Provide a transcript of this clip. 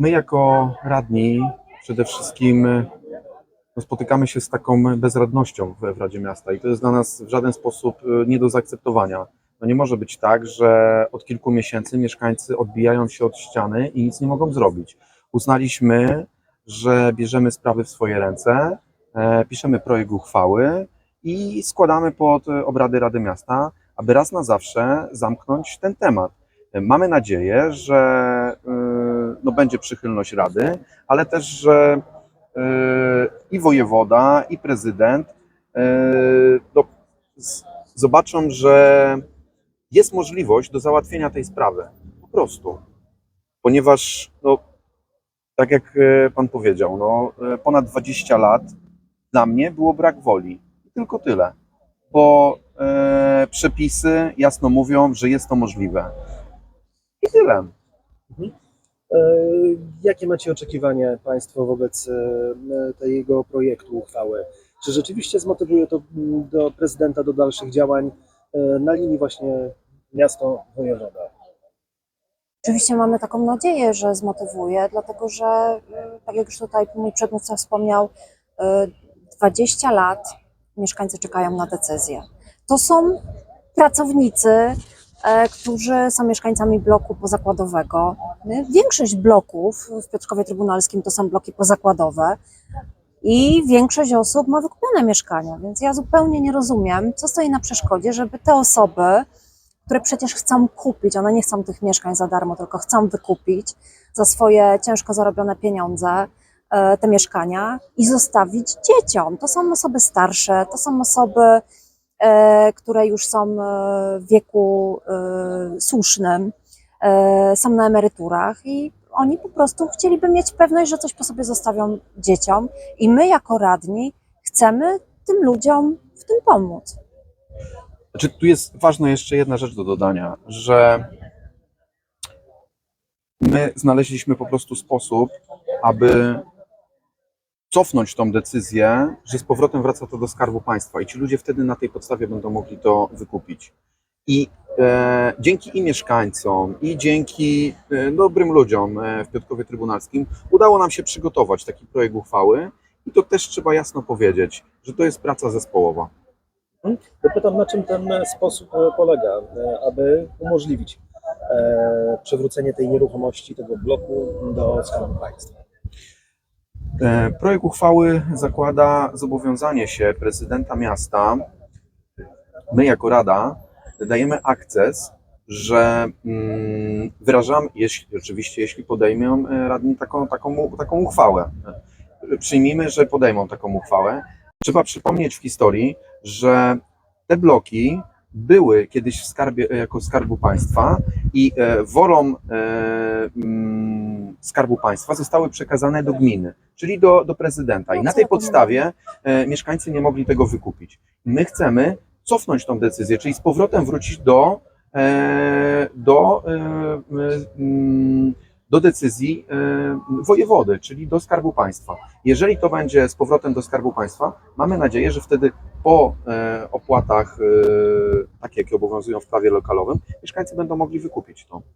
My jako radni przede wszystkim e, no, spotykamy się z taką bezradnością w, Radzie Miasta i to jest dla nas w żaden sposób e, nie do zaakceptowania. No nie może być tak, że od kilku miesięcy mieszkańcy odbijają się od ściany i nic nie mogą zrobić. Uznaliśmy, że bierzemy sprawy w swoje ręce, e, piszemy projekt uchwały i składamy pod obrady Rady Miasta, aby raz na zawsze zamknąć ten temat. Mamy nadzieję, że no, będzie przychylność Rady, ale też, że e, i wojewoda, i prezydent e, no, z- zobaczą, że jest możliwość do załatwienia tej sprawy. Po prostu. Ponieważ, no, tak jak e, Pan powiedział, no, ponad 20 lat dla mnie było brak woli. Tylko tyle. Bo e, przepisy jasno mówią, że jest to możliwe. I tyle. E, Jakie macie oczekiwania Państwo wobec e, tego projektu uchwały? Czy rzeczywiście zmotywuje to m, do prezydenta do dalszych działań e, na linii właśnie miasto-wojewoda? Oczywiście mamy taką nadzieję, że zmotywuje, dlatego że, y, tak jak już tutaj mój przedmówca wspomniał, y, 20 lat mieszkańcy czekają na decyzję. To są pracownicy, e, którzy są mieszkańcami bloku pozakładowego. Większość bloków w Piotrkowie Trybunalskim to są bloki pozakładowe i większość osób ma wykupione mieszkania, więc ja zupełnie nie rozumiem, co stoi na przeszkodzie, żeby te osoby, które przecież chcą kupić, one nie chcą tych mieszkań za darmo, tylko chcą wykupić za swoje ciężko zarobione pieniądze e, te mieszkania i zostawić dzieciom. To są osoby starsze, to są osoby, e, które już są e, w wieku e, słusznym, e, są na emeryturach i oni po prostu chcieliby mieć pewność, że coś po sobie zostawią dzieciom i my jako radni chcemy tym ludziom w tym pomóc. Znaczy, tu jest ważna jeszcze jedna rzecz do dodania, że my znaleźliśmy po prostu sposób, aby cofnąć tą decyzję, że z powrotem wraca to do Skarbu Państwa i ci ludzie wtedy na tej podstawie będą mogli to wykupić. I e, dzięki i mieszkańcom, i dzięki e, dobrym ludziom e, w Piotrkowie Trybunalskim udało nam się przygotować taki projekt uchwały i to też trzeba jasno powiedzieć, że to jest praca zespołowa. Pytam, na czym ten sposób e, polega, e, aby umożliwić przywrócenie tej nieruchomości, tego bloku do Skarbu Państwa. E, Projekt uchwały zakłada zobowiązanie się prezydenta miasta. My, jako Rada, dajemy akces, że mm, wyrażamy, jeśli, oczywiście, jeśli podejmą e, radni taką, taką, taką uchwałę. E, Przyjmijmy, że podejmą taką uchwałę. Trzeba przypomnieć w historii, że te bloki były kiedyś w skarbie, jako Skarbu Państwa i e, wolą e, mm, Skarbu Państwa zostały przekazane do gminy, czyli do, do prezydenta. I na tej podstawie e, mieszkańcy nie mogli tego wykupić. My chcemy cofnąć tą decyzję, czyli z powrotem wrócić do, e, do, e, do decyzji e, wojewody, czyli do Skarbu Państwa. Jeżeli to będzie z powrotem do Skarbu Państwa, mamy nadzieję, że wtedy po e, opłatach, e, takie jakie obowiązują w prawie lokalowym, mieszkańcy będą mogli wykupić to.